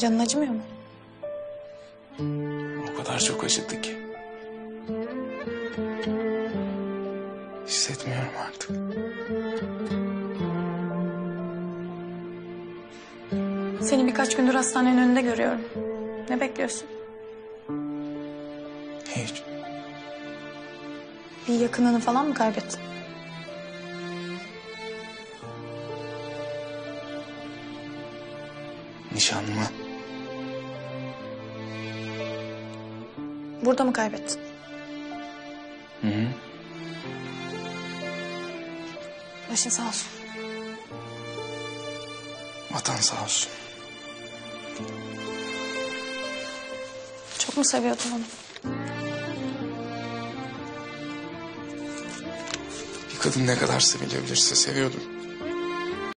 Canın acımıyor mu? O kadar çok acıdı ki. Hissetmiyorum artık. Seni birkaç gündür hastanenin önünde görüyorum. Ne bekliyorsun? Hiç. Bir yakınını falan mı kaybettin? Nişanlımı. Burada mı kaybettin? Hı hı. Başın sağ olsun. Vatan sağ olsun. Çok mu seviyordun onu? Bir kadın ne kadar sevilebilirse seviyordum.